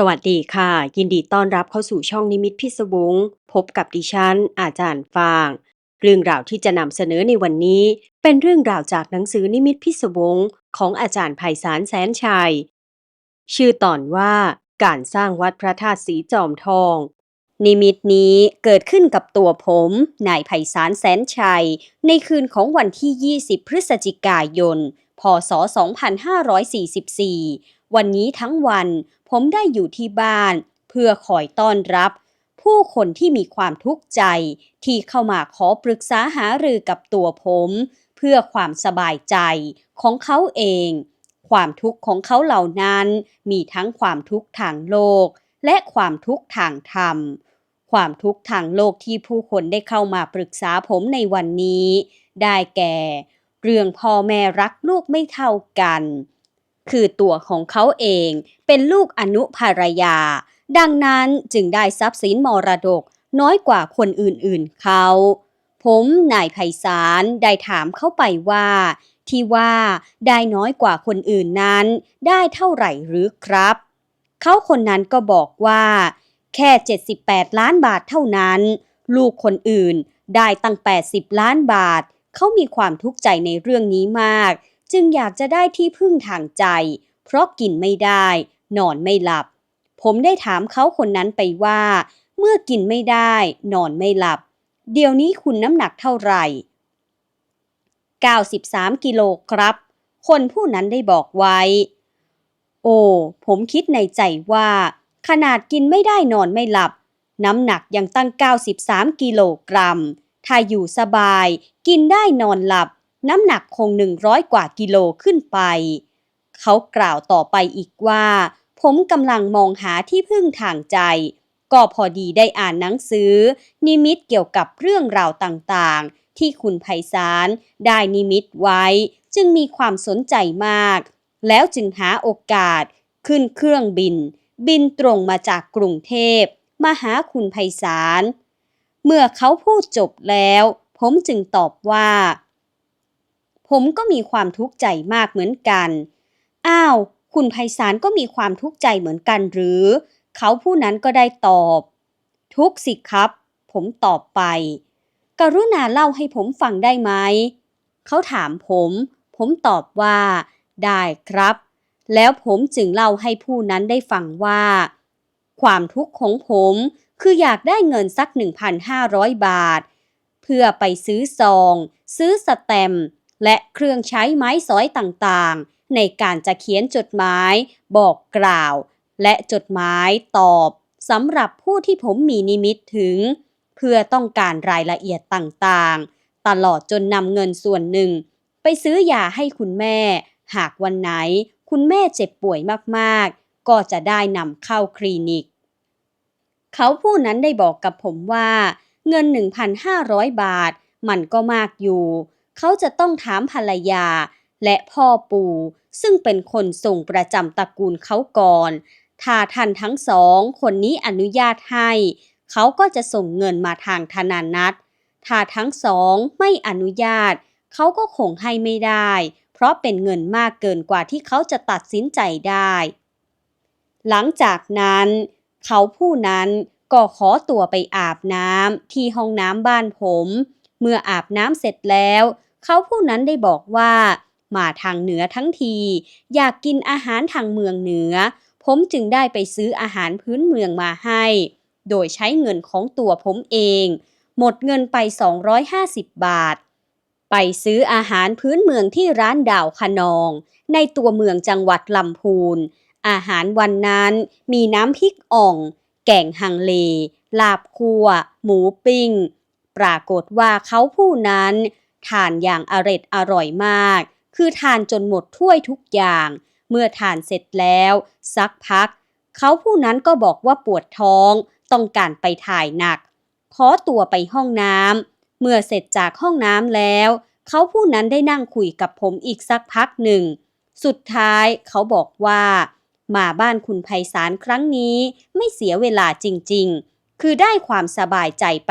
สวัสดีค่ะ ยินดีต้อนรับเข้าสู่ช่องนิมิตพิศวงพบกับดิฉัน อาจารย์ฟาง เรื่องราวที่จะนำเสนอในวันนี้ เป็นเรื่องราวจากหนังสือนิมิตพิศวงของอาจารย์ไพศาลแสนชัย ชื่อตอนว่าการสร้างวัดพระธาตุสีจอมทอง นิมิตนี้เกิดขึ้นกับตัวผมนายไพศาลแสนชัย ในคืนของวันที่ 20 พฤศจิกายน พศ 2544 วันนี้ทั้งวันผมได้อยู่ที่บ้าน เพื่อคอยต้อนรับ ผู้คนที่มีความทุกข์ใจ ที่เข้ามาขอปรึกษาหารือกับตัวผม เพื่อความสบายใจของเขาเอง ความทุกข์ของเขาเหล่านั้น มีทั้งความทุกข์ทางโลก และความทุกข์ทางธรรม ความทุกข์ทางโลกที่ผู้คนได้เข้ามาปรึกษาผมในวันนี้ ได้แก่ เรื่องพ่อแม่รักลูกไม่เท่ากัน คือตัวของเขาเองเป็นลูกอนุภารยา ดังนั้นจึงได้ทรัพย์สินมรดกน้อยกว่าคนอื่นๆเขา ผมนายไพศาลได้ถามเข้าไปว่า ที่ว่าได้น้อยกว่าคนอื่นนั้น ได้เท่าไหร่หรือครับ เขาคนนั้นก็บอกว่า แค่ 78 ล้านบาทเท่านั้น ลูกคนอื่นได้ตั้ง 80 ล้านบาท เขามีความทุกข์ใจในเรื่องนี้มาก จึงอยากจะได้ที่พึ่งทางใจ เพราะกินไม่ได้ นอนไม่หลับ ผมได้ถามเขาคนนั้นไปว่า เมื่อกินไม่ได้ นอนไม่หลับ เดี๋ยวนี้คุณน้ำหนักเท่าไหร่ 93 กิโลครับ คนผู้นั้นได้บอกไว้ โอ้ ผมคิดในใจว่า ขนาดกินไม่ได้นอนไม่หลับ น้ำหนักยังตั้ง 93 กิโลกรัม ถ้าอยู่สบาย กินได้นอนหลับ น้ำหนักคง100กว่ากิโลขึ้นไป เขากล่าวต่อไปอีกว่า ผมกำลังมองหาที่พึ่งทางใจ ก็พอดีได้อ่านหนังสือ นิมิตเกี่ยวกับเรื่องราวต่างๆ ที่คุณไพศาลได้นิมิตไว้ จึงมีความสนใจมาก แล้วจึงหาโอกาส ขึ้นเครื่องบิน บินตรงมาจากกรุงเทพมาหาคุณไพศาลเมื่อเขาพูดจบแล้ว ผมจึงตอบว่า ผมก็มีความทุกข์ใจมากเหมือนกัน อ้าว คุณไพศาลก็มีความทุกข์ใจเหมือนกันหรือ เขาผู้นั้นก็ได้ตอบ ทุกสิครับ ผมตอบไป กรุณาเล่าให้ผมฟังได้ไหม เขาถามผม ผมตอบว่า ได้ครับ แล้วผมจึงเล่าให้ผู้นั้นได้ฟังว่า ความทุกข์ของผมคืออยากได้เงินสัก 1,500 บาท เพื่อไปซื้อซอง ซื้อสแตมป์ และเครื่องใช้ไม้สอยต่างๆ ในการจะเขียนจดหมาย บอกกล่าว และจดหมายตอบสำหรับผู้ที่ผมมีนิมิตถึง เพื่อต้องการรายละเอียดต่างๆ ตลอดจนนำเงินส่วนหนึ่ง ไปซื้อยาให้คุณแม่ หากวันไหนคุณแม่เจ็บป่วยมากๆ ก็จะได้นำเข้าคลินิก เขาผู้นั้นได้บอกกับผมว่า เงิน 1,500 บาท มันก็มากอยู่ เขาจะต้องถามภรรยาและพ่อปู่ซึ่งเป็นคนส่งประจำตระกูลเขาก่อน ถ้าท่านทั้งสองคนนี้อนุญาตให้ เขาก็จะส่งเงินมาทางธนานัตถ้าทั้งสองไม่อนุญาต เขาก็คงให้ไม่ได้ เพราะเป็นเงินมากเกินกว่าที่เขาจะตัดสินใจได้ หลังจากนั้น เขาผู้นั้นก็ขอตัวไปอาบน้ำที่ห้องน้ำบ้านผม เมื่ออาบน้ำเสร็จแล้ว เขาผู้นั้นได้บอกว่า มาทางเหนือทั้งที อยากกินอาหารทางเมืองเหนือ ผมจึงได้ไปซื้ออาหารพื้นเมืองมาให้ โดยใช้เงินของตัวผมเอง หมดเงินไป 250 บาท ไปซื้ออาหารพื้นเมืองที่ร้านดาวคะนอง ในตัวเมืองจังหวัดลำพูน อาหารวันนั้นมีน้ำพริกอ่อง แกงฮังเล ลาบคั่ว หมูปิ้ง ปรากฏว่าเขาผู้นั้น ทานอย่างอร็ดอร่อยมาก คือทานจนหมดถ้วยทุกอย่าง เมื่อทานเสร็จแล้ว สักพัก เขาผู้นั้นก็บอกว่าปวดท้อง ต้องการไปถ่ายหนัก ขอตัวไปห้องน้ำเมื่อเสร็จจากห้องน้ำแล้ว เขาผู้นั้นได้นั่งคุยกับผมอีกสักพักหนึ่ง สุดท้ายเขาบอกว่ามาบ้านคุณไพศาลครั้งนี้ไม่เสียเวลาจริง ๆ คือได้ความสบายใจไป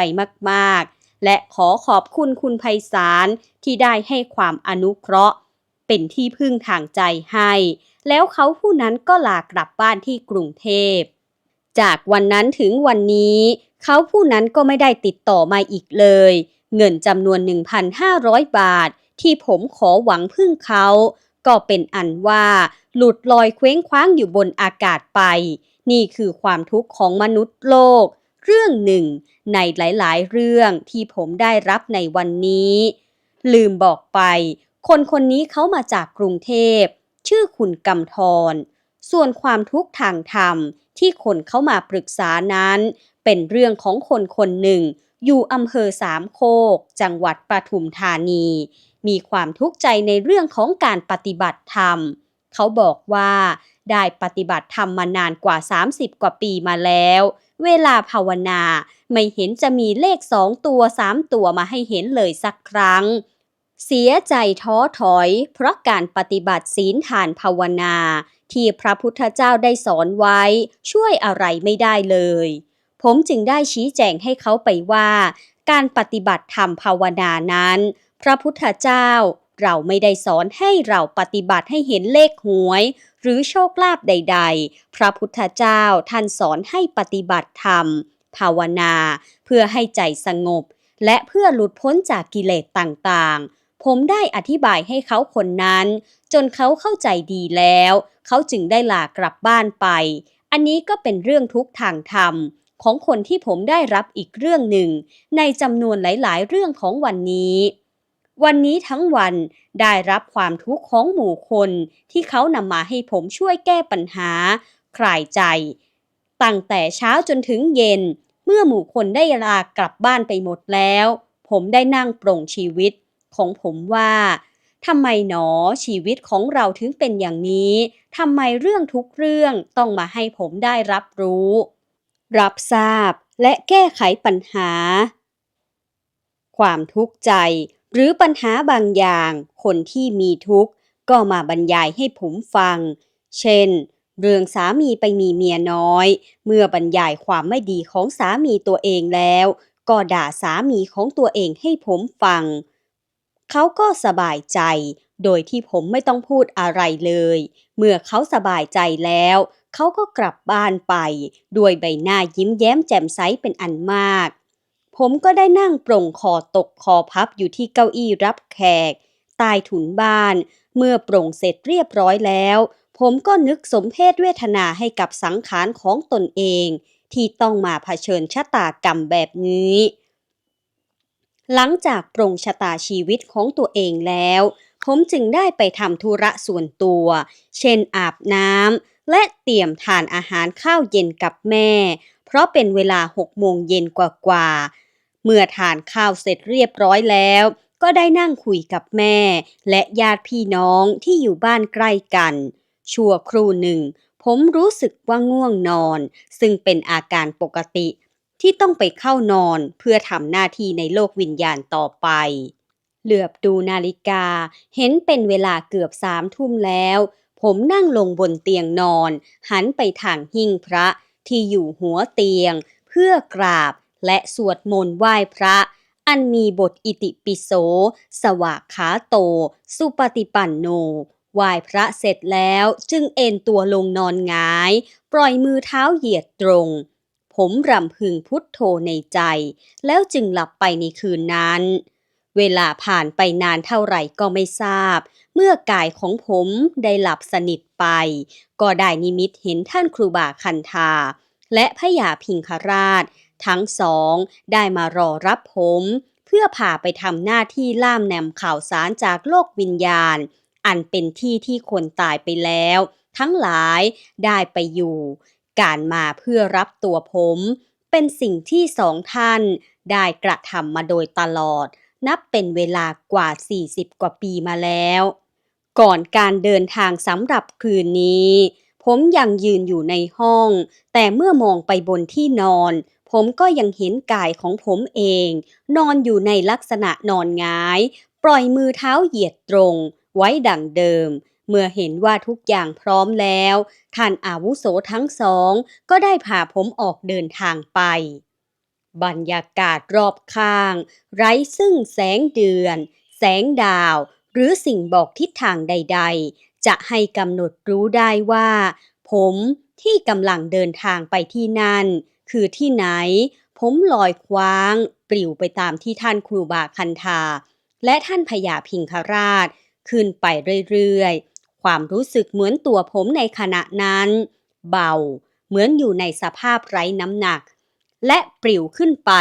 มาก ๆ และขอขอบคุณคุณไพศาลที่ได้ให้ความอนุเคราะห์ เป็นที่พึ่งทางใจให้ แล้วเขาผู้นั้นก็ลากลับบ้านที่กรุงเทพ จากวันนั้นถึงวันนี้ เขาผู้นั้นก็ไม่ได้ติดต่อมาอีกเลย เงินจำนวน 1,500 บาท ที่ผมขอหวังพึ่งเขา ก็เป็นอันว่า หลุดลอยเคว้งคว้างอยู่บนอากาศไป นี่คือความทุกข์ของมนุษย์โลก เรื่องหนึ่ง ในหลายๆ เรื่องที่ผมได้รับในวันนี้ ลืมบอกไป คนคนนี้เขามาจากกรุงเทพ ชื่อคุณกำธรส่วนความทุกข์ทางธรรมที่คนเขามาปรึกษานั้น เป็นเรื่องของคนคนหนึ่ง อยู่อำเภอสามโคก จังหวัดปทุมธานี มีความทุกข์ใจในเรื่องของการปฏิบัติธรรม เขาบอกว่าได้ปฏิบัติธรรมมานานกว่า 30 กว่าปีมาแล้ว เวลาภาวนา ไม่เห็นจะมีเลขสองตัวสามตัวมาให้เห็นเลยสักครั้ง เสียใจท้อถอย เพราะการปฏิบัติศีลทานภาวนา ที่พระพุทธเจ้าได้สอนไว้ ช่วยอะไรไม่ได้เลย ผมจึงได้ชี้แจงให้เขาไปว่า การปฏิบัติธรรมภาวนานั้น พระพุทธเจ้าเราไม่ได้สอนให้เราปฏิบัติให้เห็นเลขหวย รือโชคลาภใด ๆ พระพุทธเจ้าท่านสอนให้ปฏิบัติธรรม ภาวนา เพื่อให้ใจสงบ และเพื่อหลุดพ้นจากกิเลสต่างๆ ผมได้อธิบายให้เขาคนนั้น จนเขาเข้าใจดีแล้ว เขาจึงได้ลากลับบ้านไป อันนี้ก็เป็นเรื่องทุกทางธรรมของคนที่ผมได้รับอีกเรื่องหนึ่ง ในจำนวนหลาย ๆ เรื่องของวันนี้ วันนี้ทั้งวันได้รับความทุกข์ของหมู่คนที่เขานำมาให้ผมช่วยแก้ปัญหา คลายใจ ตั้งแต่เช้าจนถึงเย็น เมื่อหมู่คนได้ลากลับบ้านไปหมดแล้ว ผมได้นั่งปรงชีวิตของผมว่าทำไมหนอชีวิตของเราถึงเป็นอย่างนี้ทำไมเรื่องทุกเรื่องต้องมาให้ผมได้รับรู้ รับทราบและแก้ไขปัญหา ความทุกข์ใจ หรือปัญหาบางอย่างคนที่มีทุกข์ก็มาบรรยายให้ผมฟัง เช่น เรื่องสามีไปมีเมียน้อย เมื่อบรรยายความไม่ดีของสามีตัวเองแล้ว ก็ด่าสามีของตัวเองให้ผมฟัง เขาก็สบายใจ โดยที่ผมไม่ต้องพูดอะไรเลย เมื่อเขาสบายใจแล้ว เขาก็กลับบ้านไป ด้วยใบหน้ายิ้มแย้มแจ่มใสเป็นอันมาก ผมก็ได้นั่งปร่งคอตกคอพับอยู่ที่เก้าอี้รับแขก ใต้ถุนบ้าน เมื่อปร่งเสร็จเรียบร้อยแล้ว ผมก็นึกสมเพศเวทนาให้กับสังขารของตนเอง ที่ต้องมาเผชิญชะตากรรมแบบนี้ หลังจากปร่งชะตาชีวิตของตัวเองแล้ว ผมจึงได้ไปทำธุระส่วนตัว เช่นอาบน้ำและเตรียมทานอาหารข้าวเย็นกับแม่ เพราะเป็นเวลาหกโมงเย็นกว่าๆ เมื่อทานข้าวเสร็จเรียบร้อยแล้ว ก็ได้นั่งคุยกับแม่ และญาติพี่น้องที่อยู่บ้านใกล้กัน ชั่วครู่หนึ่ง ผมรู้สึกว่าง่วงนอน ซึ่งเป็นอาการปกติ ที่ต้องไปเข้านอนเพื่อทำหน้าที่ในโลกวิญญาณต่อไป เหลือบดูนาฬิกา เห็นเป็นเวลาเกือบสามทุ่มแล้วผมนั่งลงบนเตียงนอน หันไปทางหิ้งพระที่อยู่หัวเตียง เพื่อกราบ และสวดมนต์ไหว้พระ อันมีบทอิติปิโส สวากขาโต สุปฏิปันโนไหว้พระเสร็จแล้วจึงเอนตัวลงนอนงาย ปล่อยมือเท้าเหยียดตรง ผมรำพึงพุทโธในใจ แล้วจึงหลับไปในคืนนั้น เวลาผ่านไปนานเท่าไหร่ก็ไม่ทราบ เมื่อกายของผมได้หลับสนิทไป ก็ได้นิมิตเห็นท่านครูบาคันธาและพระยาพิงคราช ทั้งสองได้มารอรับผม เพื่อพาไปทำหน้าที่ล่ามแนมข่าวสารจากโลกวิญญาณ อันเป็นที่ที่คนตายไปแล้ว ทั้งหลายได้ไปอยู่ การมาเพื่อรับตัวผม เป็นสิ่งที่สองท่านได้กระทำมาโดยตลอด นับเป็นเวลากว่า 40 กว่าปีมาแล้ว ก่อนการเดินทางสำหรับคืนนี้ ผมยังยืนอยู่ในห้อง แต่เมื่อมองไปบนที่นอน ผมก็ยังเห็นกายของผมเอง นอนอยู่ในลักษณะนอนงาย ปล่อยมือเท้าเหยียดตรง ไว้ดังเดิม เมื่อเห็นว่าทุกอย่างพร้อมแล้ว ท่านอาวุโสทั้งสอง ก็ได้พาผมออกเดินทางไป บรรยากาศรอบข้าง ไร้ซึ่งแสงเดือน แสงดาว หรือสิ่งบอกทิศทางใด ๆ จะให้กำหนดรู้ได้ว่า ผมที่กำลังเดินทางไปที่นั่น คือที่ไหน ผมลอยคว้าง ปลิวไปตามที่ท่านครูบาคันธาและท่านพญาพิงคราช ขึ้นไปเรื่อยๆ ความรู้สึกเหมือนตัวผมในขณะนั้น เบา เหมือนอยู่ในสภาพไร้น้ำหนัก และปลิวขึ้นไป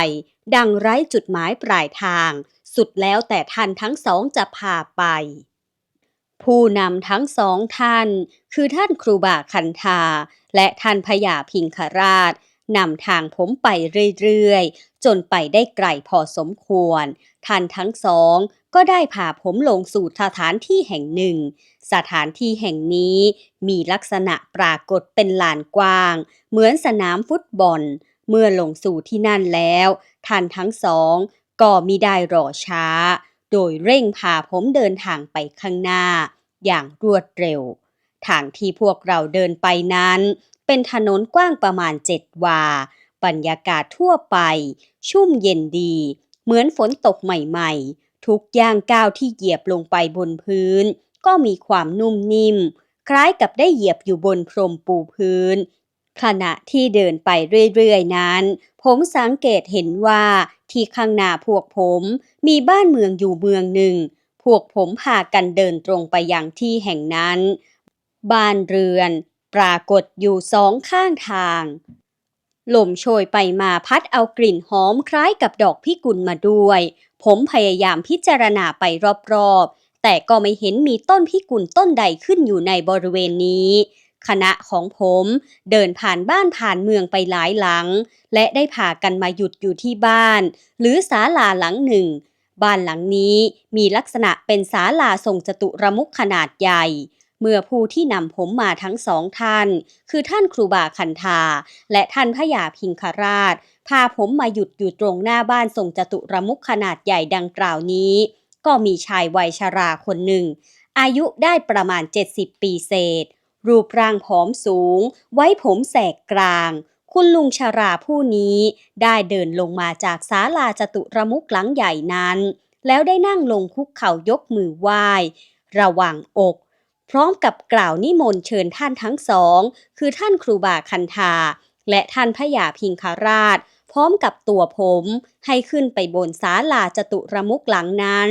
ดังไร้จุดหมายปลายทาง สุดแล้วแต่ท่านทั้งสองจะพาไปผู้นำทั้งสองท่าน คือท่านครูบาคันธาและท่านพญาพิงคราช นำทางผมไปเรื่อยๆ จนไปได้ไกลพอสมควร ท่านทั้งสองก็ได้พาผมลงสู่สถานที่แห่งหนึ่ง สถานที่แห่งนี้มีลักษณะปรากฏเป็นลานกว้าง เหมือนสนามฟุตบอล เมื่อลงสู่ที่นั่นแล้ว ท่านทั้งสองก็มิได้รอช้า โดยเร่งพาผมเดินทางไปข้างหน้า อย่างรวดเร็ว ทางที่พวกเราเดินไปนั้น เป็นถนนกว้างประมาณเจ็ดวา บรรยากาศทั่วไป ชุ่มเย็นดี เหมือนฝนตกใหม่ๆ ทุกย่างก้าวที่เหยียบลงไปบนพื้น ก็มีความนุ่มนิ่ม คล้ายกับได้เหยียบอยู่บนพรมปูพื้น ขณะที่เดินไปเรื่อยๆ นั้น ผมสังเกตเห็นว่าที่ข้างหน้าพวกผมมีบ้านเมืองอยู่เมืองหนึ่ง พวกผมพากันเดินตรงไปยังที่แห่งนั้น บ้านเรือน ปรากฏอยู่สองข้างทาง ลมโชยไปมาพัดเอากลิ่นหอมคล้ายกับดอกพิกุลมาด้วย ผมพยายามพิจารณาไปรอบๆ แต่ก็ไม่เห็นมีต้นพิกุลต้นใดขึ้นอยู่ในบริเวณนี้คณะของผมเดินผ่านบ้านผ่านเมืองไปหลายหลัง และได้พากันมาหยุดอยู่ที่บ้าน หรือศาลาหลังหนึ่ง บ้านหลังนี้มีลักษณะเป็นศาลาทรงจตุรมุขขนาดใหญ่ เมื่อผู้ที่นำผมมาทั้งสองท่าน คือท่านครูบาคันธาและท่านพระยาพิงคราช พาผมมาหยุดอยู่ตรงหน้าบ้านทรงจตุรมุขขนาดใหญ่ดังกล่าวนี้ ก็มีชายวัยชราคนหนึ่ง อายุได้ประมาณ 70 ปีเศษ รูปร่างผอมสูง ไว้ผมแสกกลาง คุณลุงชราผู้นี้ได้เดินลงมาจากศาลาจตุรมุขหลังใหญ่นั้น แล้วได้นั่งลงคุกเข่ายกมือไหว้ ระหว่างอก พร้อมกับกล่าวนิมนต์เชิญท่านทั้งสอง คือท่านครูบาคันธาและท่านพระยาพิงคาราช พร้อมกับตัวผมให้ขึ้นไปบนศาลาจตุรมุขหลังนั้น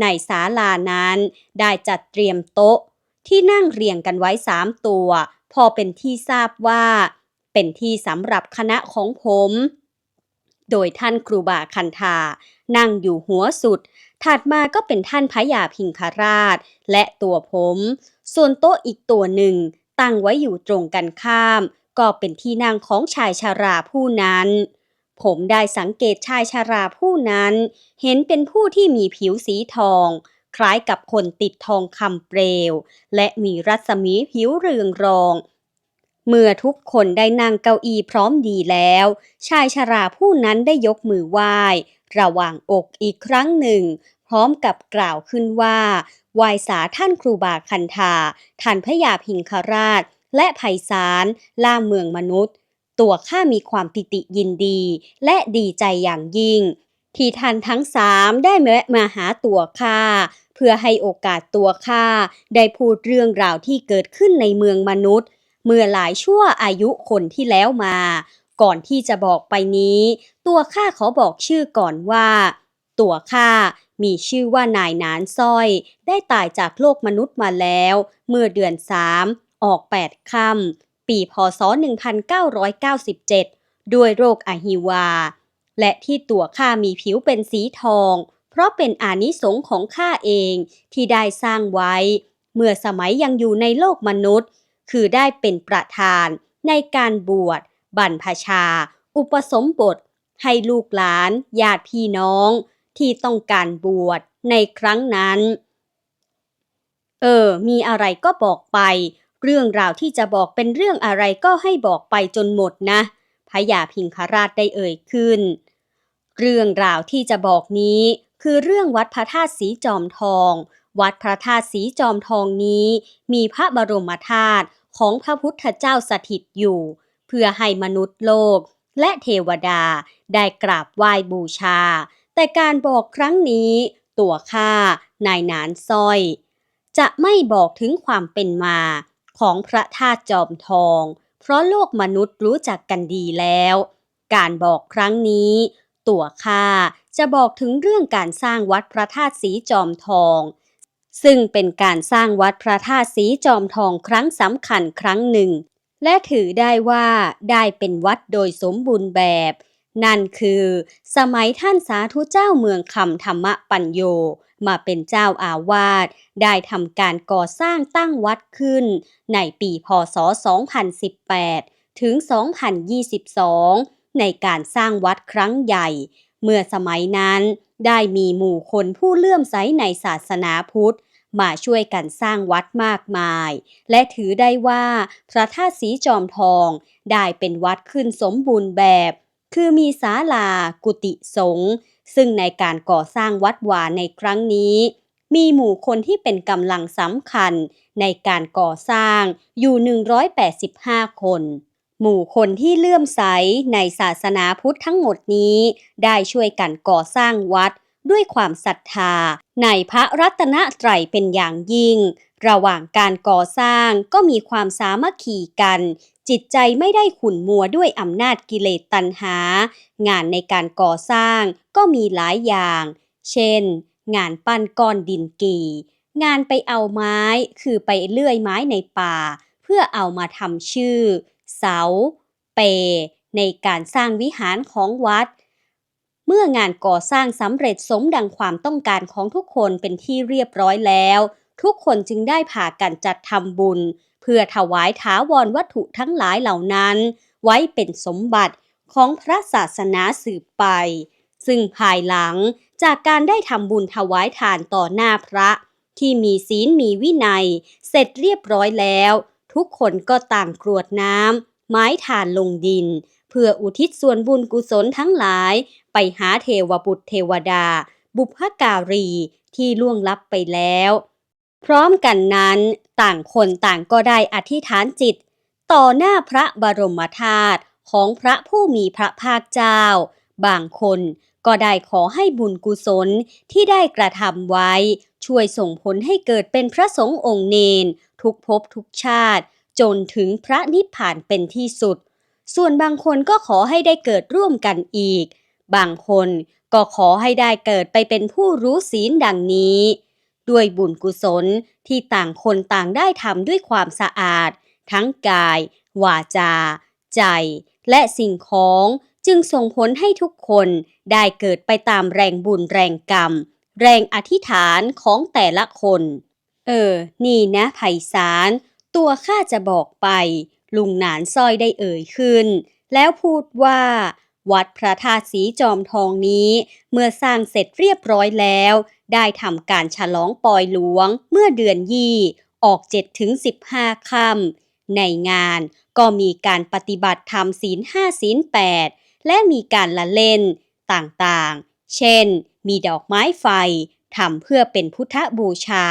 ในศาลานั้นได้จัดเตรียมโต๊ะ ที่นั่งเรียงกันไว้สามตัว พอเป็นที่ทราบว่า เป็นที่สำหรับคณะของผม โดยท่านครูบาคันธานั่งอยู่หัวสุด ถัดมาก็เป็นท่านพระยาพิงคราช และตัวผม ส่วนโต๊ะอีกตัวหนึ่ง ตั้งไว้อยู่ตรงกันข้าม ก็เป็นที่นั่งของชายชาราผู้นั้น ผมได้สังเกตชายชาราผู้นั้น เห็นเป็นผู้ที่มีผิวสีทอง คล้ายกับคนติดทองคำเปลว และมีรัศมีผิวเรืองรองเมื่อทุกคนได้นั่งเก้าอี้พร้อมดีแล้ว ชายชาราผู้นั้นได้ยกมือไหว้ ระหว่างอกอีกครั้งหนึ่ง พร้อมกับกล่าวขึ้นว่าวายสาท่านครูบาคันธาท่านพระยาพิงคราช และไพศาลล่าเมืองมนุษย์ ตัวข้ามีความปิติยินดี และดีใจอย่างยิ่ง ที่ท่านทั้งสามได้แวะมาหาตัวข้าเพื่อให้โอกาสตัวข้าได้พูดเรื่องราวที่เกิดขึ้นในเมืองมนุษย์ เมื่อหลายชั่วอายุคนที่แล้วมา ก่อนที่จะบอกไปนี้ ตัวข้าขอบอกชื่อก่อนว่า ตัวข้ามีชื่อว่านายนานสร้อย ได้ตายจากโลกมนุษย์มาแล้ว เมื่อเดือนสามออกแปดค่ำปีพศ 1997 ด้วยโรคอหิวา และที่ตัวข้ามีผิวเป็นสีทอง เพราะเป็นอานิสงของข้าเองที่ได้สร้างไว้ เมื่อสมัยยังอยู่ในโลกมนุษย์ คือได้เป็นประธานในการบวช บรรพชา อุปสมบท ให้ลูกหลานญาติพี่น้อง ที่ต้องการบวชในครั้งนั้น เออ มีอะไรก็บอกไป เรื่องราวที่จะบอกเป็นเรื่องอะไรก็ให้บอกไปจนหมดนะพระยาพิงคราชได้เอ่ยขึ้น เรื่องราวที่จะบอกนี้คือเรื่องวัดพระธาตุสีจอมทอง วัดพระธาตุสีจอมทองนี้ มีพระบรมธาตุของพระพุทธเจ้าสถิตอยู่ เพื่อให้มนุษย์โลกและเทวดาได้กราบไหว้บูชา แต่การบอกครั้งนี้ตัวข้านายนานสร้อย จะไม่บอกถึงความเป็นมาของพระธาตุจอมทอง เพราะโลกมนุษย์รู้จักกันดีแล้ว การบอกครั้งนี้ ตัวข้าจะบอกถึงเรื่องการสร้างวัดพระธาตุสีจอมทอง ซึ่งเป็นการสร้างวัดพระธาตุสีจอมทองครั้งสำคัญครั้งหนึ่ง และถือได้ว่าได้เป็นวัดโดยสมบูรณ์แบบ นั่นคือ สมัยท่านสาธุเจ้าเมืองคำธรรมปัญโย มาเป็นเจ้าอาวาสได้ทำการก่อสร้างตั้งวัดขึ้น ในปีพศ 2018 ถึง 2022 ในการสร้างวัดครั้งใหญ่ เมื่อสมัยนั้นได้มีหมู่คนผู้เลื่อมใสในศาสนาพุทธ มาช่วยกันสร้างวัดมากมาย และถือได้ว่าพระธาตุสีจอมทองได้เป็นวัดขึ้นสมบูรณ์แบบ คือมีศาลา กุฏิสงฆ์ซึ่งในการก่อสร้างวัดวาในครั้งนี้ มีหมู่คนที่เป็นกำลังสำคัญในการก่อสร้างอยู่ 185 คนหมู่คนที่เลื่อมใสในศาสนาพุทธทั้งหมดนี้ ได้ช่วยกันก่อสร้างวัด ด้วยความศรัทธา ในพระรัตนตรัยเป็นอย่างยิ่ง ระหว่างการก่อสร้างก็มีความสามัคคีกัน จิตใจไม่ได้ขุ่นมัวด้วยอำนาจกิเลสตัณหา งานในการก่อสร้างก็มีหลายอย่าง เช่น งานปั้นก้อนดินกีงานไปเอาไม้คือไปเลื่อยไม้ในป่า เพื่อเอามาทำชื่อ เสา เป ในการสร้างวิหารของวัด เมื่องานก่อสร้างสำเร็จสมดังความต้องการของทุกคนเป็นที่เรียบร้อยแล้ว ทุกคนจึงได้ผ่ากันจัดทำบุญ เพื่อถวายถาวรวัตถุทั้งหลายเหล่านั้น ไว้เป็นสมบัติของพระศาสนาสืบไป ซึ่งภายหลังจากการได้ทำบุญถวายทานต่อหน้าพระ ที่มีศีลมีวินัย เสร็จเรียบร้อยแล้ว ทุกคนก็ต่างกรวดน้ำไม้ทานลงดิน เพื่ออุทิศส่วนบุญกุศลทั้งหลาย หาเทวบุตรเทวดา บุพการีที่ล่วงลับไปแล้ว พร้อมกันนั้นต่างคนต่างก็ได้อธิษฐานจิต ต่อหน้าพระบรมธาตุของพระผู้มีพระภาคเจ้า บางคนก็ได้ขอให้บุญกุศลที่ได้กระทำไว้ ช่วยส่งผลให้เกิดเป็นพระสงฆ์องค์เนน ทุกภพทุกชาติ จนถึงพระนิพพานเป็นที่สุด ส่วนบางคนก็ขอให้ได้เกิดร่วมกันอีก บางคนก็ขอให้ได้เกิดไปเป็นผู้รู้ศีลดังนี้ ด้วยบุญกุศลที่ต่างคนต่างได้ทำด้วยความสะอาด ทั้งกาย วาจา ใจ และสิ่งของจึงส่งผลให้ทุกคนได้เกิดไปตามแรงบุญแรงกรรม แรงอธิษฐานของแต่ละคน เออ นี่นะไพศาลตัวข้าจะบอกไป ลุงหนานสร้อยได้เอ่ยขึ้น แล้วพูดว่า วัดพระธาตุสีจอมทองนี้ เมื่อสร้างเสร็จเรียบร้อยแล้ว ได้ทำการฉลองปอยหลวงเมื่อเดือนยี่ ออก7ถึง15ค่ำในงานก็มีการปฏิบัติธรรมศีลห้าศีลแปดและมีการละเล่นต่างๆ เช่น มีดอกไม้ไฟทำเพื่อเป็นพุทธบูชา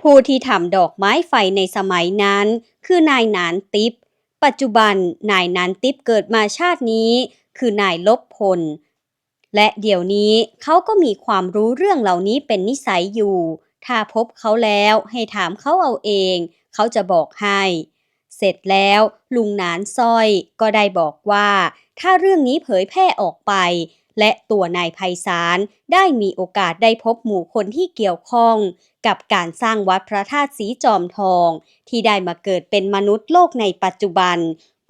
ผู้ที่ทำดอกไม้ไฟในสมัยนั้น คือนายนานติปปัจจุบันนายนานติปเกิดมาชาตินี้ คือนายลบพล และเดี๋ยวนี้เขาก็มีความรู้เรื่องเหล่านี้เป็นนิสัยอยู่ ถ้าพบเขาแล้วให้ถามเขาเอาเอง เขาจะบอกให้ เสร็จแล้วลุงหนานสร้อยก็ได้บอกว่า ถ้าเรื่องนี้เผยแพร่ออกไป และตัวนายไพศาลได้มีโอกาสได้พบหมู่คนที่เกี่ยวข้องกับการสร้างวัดพระธาตุสีจอมทอง ที่ได้มาเกิดเป็นมนุษย์โลกในปัจจุบัน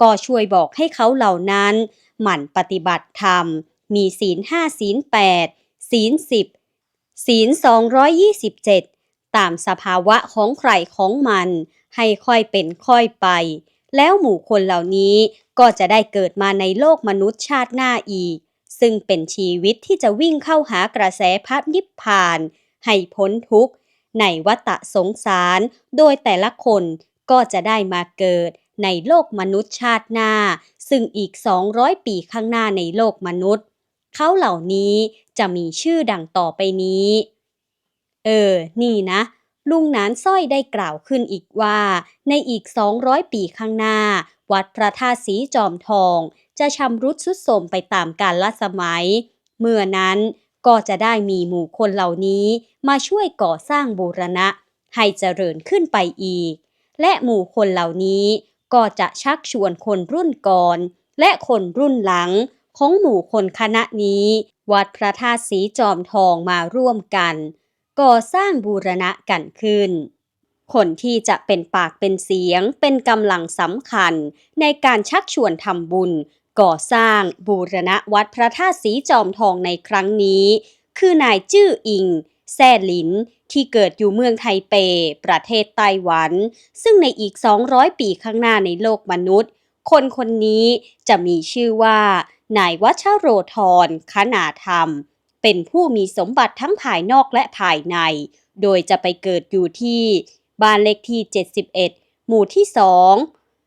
ก็ช่วยบอกให้เขาเหล่านั้น หมั่นปฏิบัติธรรม มีศีลห้าศีลแปดศีลสิบศีลสองร้อยยี่สิบเจ็ดตามสภาวะของใครของมัน ให้ค่อยเป็นค่อยไป แล้วหมู่คนเหล่านี้ก็จะได้เกิดมาในโลกมนุษย์ชาติหน้าอีก ซึ่งเป็นชีวิตที่จะวิ่งเข้าหากระแสพระนิพพาน ให้พ้นทุกข์ ในวัฏสงสาร โดยแต่ละคนก็จะได้มาเกิดในโลกมนุษย์ชาติหน้า ซึ่งอีก 200 ปีข้างหน้าในโลกมนุษย์ เขาเหล่านี้จะมีชื่อดังต่อไปนี้ เออ นี่นะ ลุงนานสร้อยได้กล่าวขึ้นอีกว่า ในอีก 200 ปีข้างหน้า วัดพระธาตุสีจอมทอง จะชำรุดทรุดโทรมไปตามกาลสมัย เมื่อนั้นก็จะได้มีหมู่คนเหล่านี้มาช่วยก่อสร้างบูรณะ ให้เจริญขึ้นไปอีก และหมู่คนเหล่านี้ ก็จะชักชวนคนรุ่นก่อน และคนรุ่นหลังของหมู่คนคณะนี้ วัดพระธาตุสีจอมทองมาร่วมกัน ก่อสร้างบูรณะกันขึ้น คนที่จะเป็นปากเป็นเสียงเป็นกำลังสำคัญ ในการชักชวนทำบุญ ก่อสร้างบูรณะวัดพระธาตุสีจอมทองในครั้งนี้ คือนายจื้ออิง แซ่หลิน ที่เกิดอยู่เมืองไทเป ประเทศไต้หวัน ซึ่งในอีก 200 ปีข้างหน้าในโลกมนุษย์ คนคนนี้จะมีชื่อว่า นายวัชโรธรคณาธรรม เป็นผู้มีสมบัติทั้งภายนอกและภายใน โดยจะไปเกิดอยู่ที่บ้านเลขที่ 71 หมู่ที่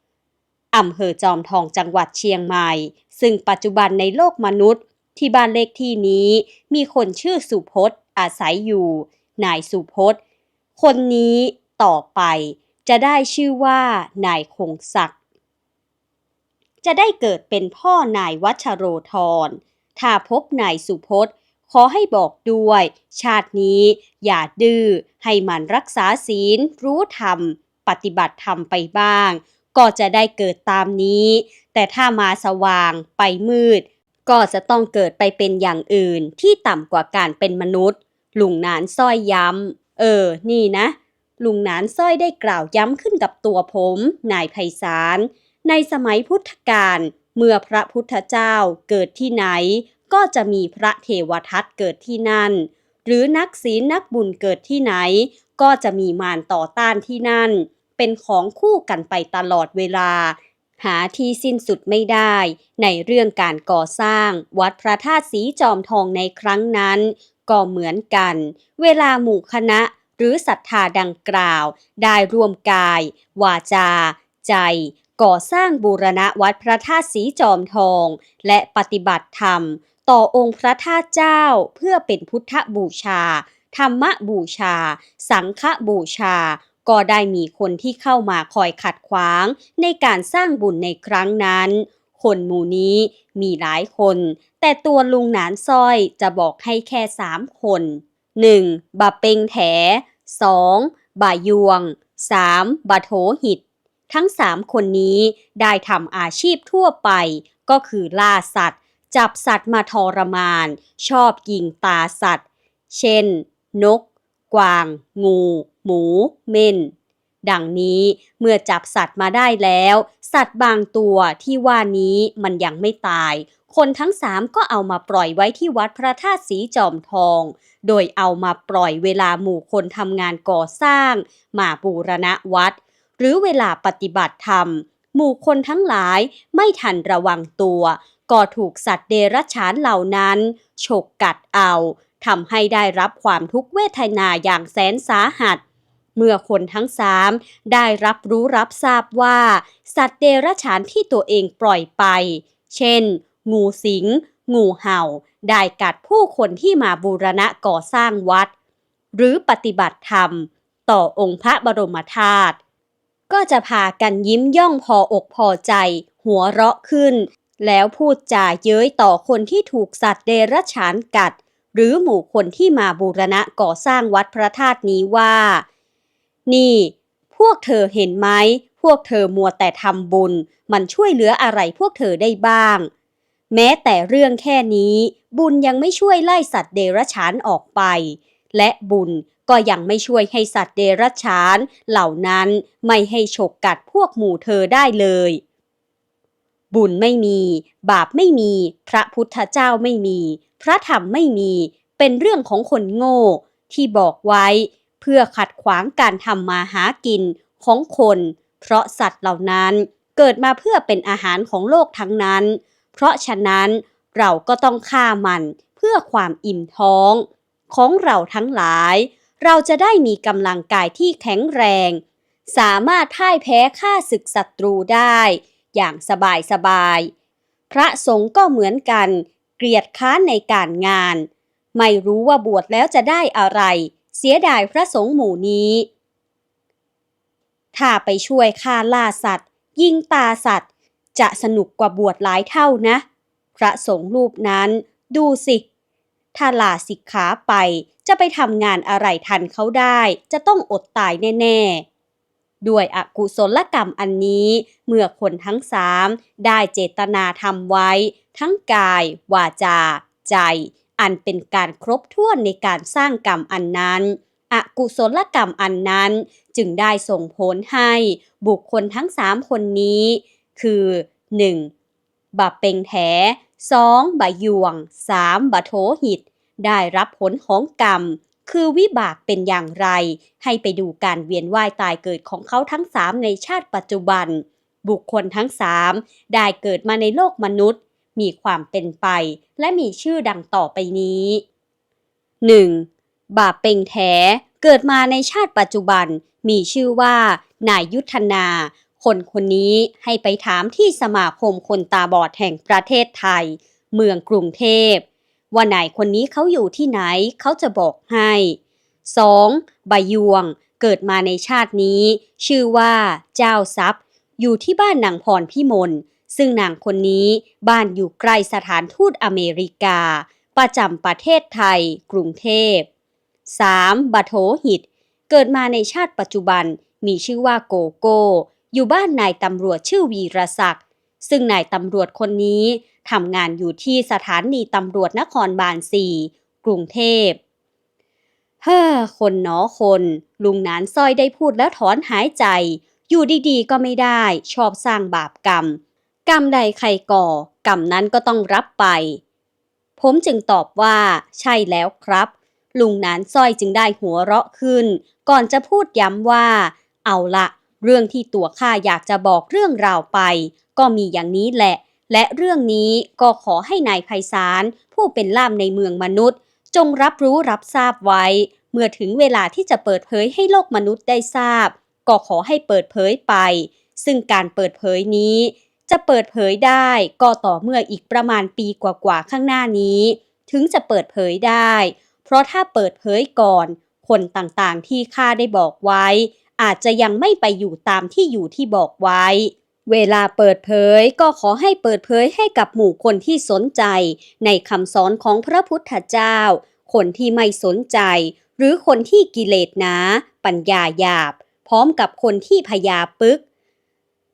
2อำเภอจอมทองจังหวัดเชียงใหม่ ซึ่งปัจจุบันในโลกมนุษย์ที่บ้านเลขที่นี้มีคนชื่อสุพจน์อาศัยอยู่ นายสุพจน์ คนนี้ต่อไปจะได้ชื่อว่านายคงศักดิ์จะได้เกิดเป็นพ่อนายวัชโรธร ถ้าพบนายสุพจน์ ขอให้บอกด้วย ชาตินี้อย่าดื้อให้มันรักษาศีล รู้ธรรม ปฏิบัติธรรมไปบ้าง ก็จะได้เกิดตามนี้ แต่ถ้ามาสว่างไปมืด ก็จะต้องเกิดไปเป็นอย่างอื่นที่ต่ำกว่าการเป็นมนุษย์ ลุงนานสร้อยย้ำ เออ นี่นะ ลุงนานสร้อยได้กล่าวย้ำขึ้นกับตัวผม นายไพศาล ในสมัยพุทธกาล เมื่อพระพุทธเจ้าเกิดที่ไหน ก็จะมีพระเทวทัตเกิดที่นั่น หรือนักศีลนักบุญเกิดที่ไหน ก็จะมีมารต่อต้านที่นั่น เป็นของคู่กันไปตลอดเวลาหาที่สิ้นสุดไม่ได้ ในเรื่องการก่อสร้าง วัดพระธาตุสีจอมทองในครั้งนั้น ก็เหมือนกัน เวลาหมู่คณะหรือศรัทธาดังกล่าว ได้ร่วมกาย วาจา ใจ ก่อสร้างบูรณะวัดพระธาตุสีจอมทอง และปฏิบัติธรรม ต่อองค์พระธาตุเจ้าเพื่อเป็นพุทธบูชา ธรรมบูชา สังฆบูชา ก็ได้มีคนที่เข้ามาคอยขัดขวางในการสร้างบุญในครั้งนั้น คนหมู่นี้มีหลายคน แต่ตัวลุงหนานสร้อยจะบอกให้แค่สามคน 1. บะเปงแถ 2. บะยวง 3. บะโถหิต ทั้งสามคนนี้ได้ทำอาชีพทั่วไป ก็คือล่าสัตว์ จับสัตว์มาทรมาน ชอบยิงตาสัตว์ เช่น นก กวาง งู หมู เม่น ดังนี้เมื่อจับสัตว์มาได้แล้ว สัตว์บางตัวที่ว่านี้มันยังไม่ตาย คนทั้งสามก็เอามาปล่อยไว้ที่วัดพระธาตุสีจอมทอง โดยเอามาปล่อยเวลาหมู่คนทำงานก่อสร้าง มาบูรณะวัด หรือเวลาปฏิบัติธรรม หมู่คนทั้งหลายไม่ทันระวังตัว ก็ถูกสัตว์เดรัจฉานเหล่านั้นฉกกัดเอาทำให้ได้รับความทุกขเวทนาอย่างแสนสาหัส เมื่อคนทั้งสามได้รับรู้รับทราบว่า สัตว์เดรัจฉานที่ตัวเองปล่อยไป เช่น งูสิง งูเห่า ได้กัดผู้คนที่มาบูรณะก่อสร้างวัด หรือปฏิบัติธรรม ต่อองค์พระบรมธาตุก็จะพากันยิ้มย่องพออกพอใจ หัวเราะขึ้น แล้วพูดจาเย้ยต่อคนที่ถูกสัตว์เดรัจฉานกัด หรือหมู่คนที่มาบูรณะก่อสร้างวัดพระธาตุนี้ว่า นี่ พวกเธอเห็นไหม พวกเธอมัวแต่ทำบุญ มันช่วยเหลืออะไรพวกเธอได้บ้าง แม้แต่เรื่องแค่นี้ บุญยังไม่ช่วยไล่สัตว์เดรัจฉานออกไป และบุญก็ยังไม่ช่วยให้สัตว์เดรัจฉาน เหล่านั้นไม่ให้ฉกกัดพวกหมู่เธอได้เลย บุญไม่มี บาปไม่มี พระพุทธเจ้าไม่มี พระธรรมไม่มี เป็นเรื่องของคนโง่ ที่บอกไว้ พื่อขัดขวางการทำมาหากินของคน เพราะสัตว์เหล่านั้นเกิดมาเพื่อเป็นอาหารของโลกทั้งนั้น เพราะฉะนั้นเราก็ต้องฆ่ามันเพื่อความอิ่มท้อง ของเราทั้งหลาย เราจะได้มีกำลังกายที่แข็งแรง สามารถพ่ายแพ้ข้าศึกศัตรูได้ อย่างสบายสบายๆพระสงฆ์ก็เหมือนกัน เกลียดค้านในการงาน ไม่รู้ว่าบวชแล้วจะได้อะไร เสียดายพระสงฆ์หมู่นี้ ถ้าไปช่วยฆ่าล่าสัตว์ ยิงตาสัตว์ จะสนุกกว่าบวชหลายเท่านะ พระสงฆ์รูปนั้นดูสิ ถ้าลาสิกขาไปจะไปทำงานอะไรทันเขาได้ จะต้องอดตายแน่ๆ ด้วยอกุศลกรรมอันนี้ เมื่อคนทั้งสามได้เจตนาทำไว้ ทั้งกาย วาจา ใจ อันเป็นการครบถ้วนในการสร้างกรรมอันนั้น อกุศลกรรมอันนั้นจึงได้ส่งผลให้บุคคลทั้งสามคนนี้ คือ 1. บะเปงแถ 2. บะยวง 3. บะโถหิต ได้รับผลของกรรม คือวิบากเป็นอย่างไร ให้ไปดูการเวียนว่ายตายเกิดของเขาทั้งสามในชาติปัจจุบัน บุคคลทั้งสามได้เกิดมาในโลกมนุษย์ มีความเป็นไป และมีชื่อดังต่อไปนี้ 1. บาปเป็งแถเกิดมาในชาติปัจจุบัน มีชื่อว่า นายยุทธนา คนคนนี้ให้ไปถามที่สมาคมคนตาบอดแห่งประเทศไทย เมืองกรุงเทพ ว่านายคนนี้เขาอยู่ที่ไหนเขาจะบอกให้ 2. บายวง เกิดมาในชาตินี้ ชื่อว่า เจ้าทรัพย์ อยู่ที่บ้านนางพรพิมล ซึ่งนางคนนี้บ้านอยู่ใกล้สถานทูตอเมริกา ประจำประเทศไทย กรุงเทพ 3. บาโถหิต เกิดมาในชาติปัจจุบันมีชื่อว่าโกโก้ อยู่บ้านนายตำรวจชื่อวีรศักดิ์ซึ่งนายตำรวจคนนี้ทำงานอยู่ที่สถานีตำรวจนครบาลสี่กรุงเทพเฮ้อคนหนอคน ลุงนานสร้อยได้พูดแล้วถอนหายใจ อยู่ดีๆ ก็ไม่ได้ ชอบสร้างบาปกรรม กรรมใดใครก่อ กรรมนั้นก็ต้องรับไป ผมจึงตอบว่า ใช่แล้วครับ ลุงนานสร้อยจึงได้หัวเราะขึ้น ก่อนจะพูดย้ำว่า เอาละเรื่องที่ตัวข้าอยากจะบอกเรื่องราวไป ก็มีอย่างนี้แหละ และเรื่องนี้ก็ขอให้นายไพศาลผู้เป็นล่ามในเมืองมนุษย์ จงรับรู้รับทราบไว้ เมื่อถึงเวลาที่จะเปิดเผยให้โลกมนุษย์ได้ทราบ ก็ขอให้เปิดเผยไป ซึ่งการเปิดเผยนี้ จะเปิดเผยได้ก็ต่อเมื่ออีกประมาณปีกว่าๆข้างหน้านี้ ถึงจะเปิดเผยได้ เพราะถ้าเปิดเผยก่อน คนต่างๆที่ข้าได้บอกไว้ อาจจะยังไม่ไปอยู่ตามที่อยู่ที่บอกไว้ เวลาเปิดเผยก็ขอให้เปิดเผยให้กับหมู่คนที่สนใจ ในคำสอนของพระพุทธเจ้า คนที่ไม่สนใจ หรือคนที่กิเลสหนา ปัญญาหยาบ พร้อมกับคนที่พยาปึก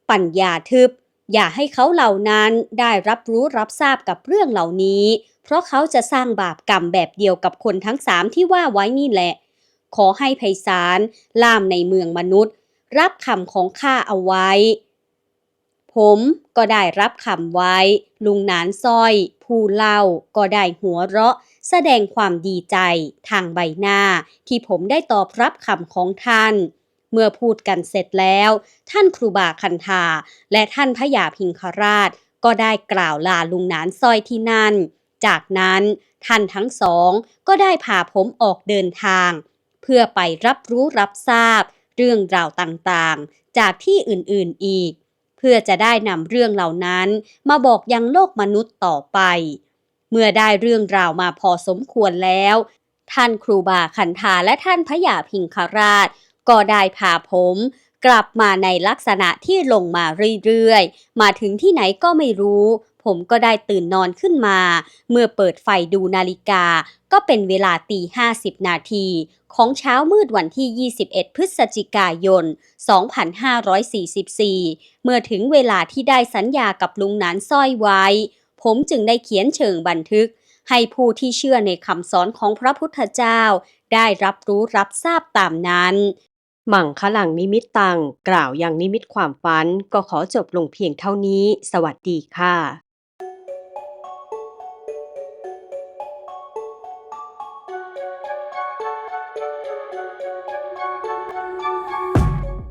ปัญญาทึบ อย่าให้เขาเหล่านั้นได้รับรู้รับทราบกับเรื่องเหล่านี้ เพราะเขาจะสร้างบาปกรรมแบบเดียวกับคนทั้งสามที่ว่าไว้นี่แหละ ขอให้ไพศาลล่ามในเมืองมนุษย์ รับคำของข้าเอาไว้ ผมก็ได้รับคำไว้ ลุงนานสร้อย ผู้เล่าก็ได้หัวเราะ แสดงความดีใจทางใบหน้าที่ผมได้ตอบรับคำของท่าน เมื่อพูดกันเสร็จแล้ว ท่านครูบาคันธาและท่านพระยาพิงคราช ก็ได้กล่าวลาลุงนานสร้อยที่นั่น จากนั้นท่านทั้งสองก็ได้พาผมออกเดินทาง เพื่อไปรับรู้รับทราบ เรื่องราวต่างๆ จากที่อื่นๆอีก เพื่อจะได้นำเรื่องเหล่านั้นมาบอกยังโลกมนุษย์ต่อไป เมื่อได้เรื่องราวมาพอสมควรแล้วท่านครูบาคันธาและท่านพระยาพิงคราช ก็ได้พาผม กลับมาในลักษณะที่ลงมาเรื่อยๆ มาถึงที่ไหนก็ไม่รู้ ผมก็ได้ตื่นนอนขึ้นมา เมื่อเปิดไฟดูนาฬิกา ก็เป็นเวลาตีห้าสิบนาที ของเช้ามืดวันที่ 21 พฤศจิกายน 2544 เมื่อถึงเวลาที่ได้สัญญากับลุงนานสร้อยไว้ ผมจึงได้เขียนเชิงบันทึกให้ผู้ที่เชื่อในคำสอนของพระพุทธเจ้าได้รับรู้รับทราบตามนั้น มั่งคะลังนิมิตตัง กล่าวอย่างนิมิตความฝัน ก็ขอจบลงเพียงเท่านี้ สวัสดีค่ะ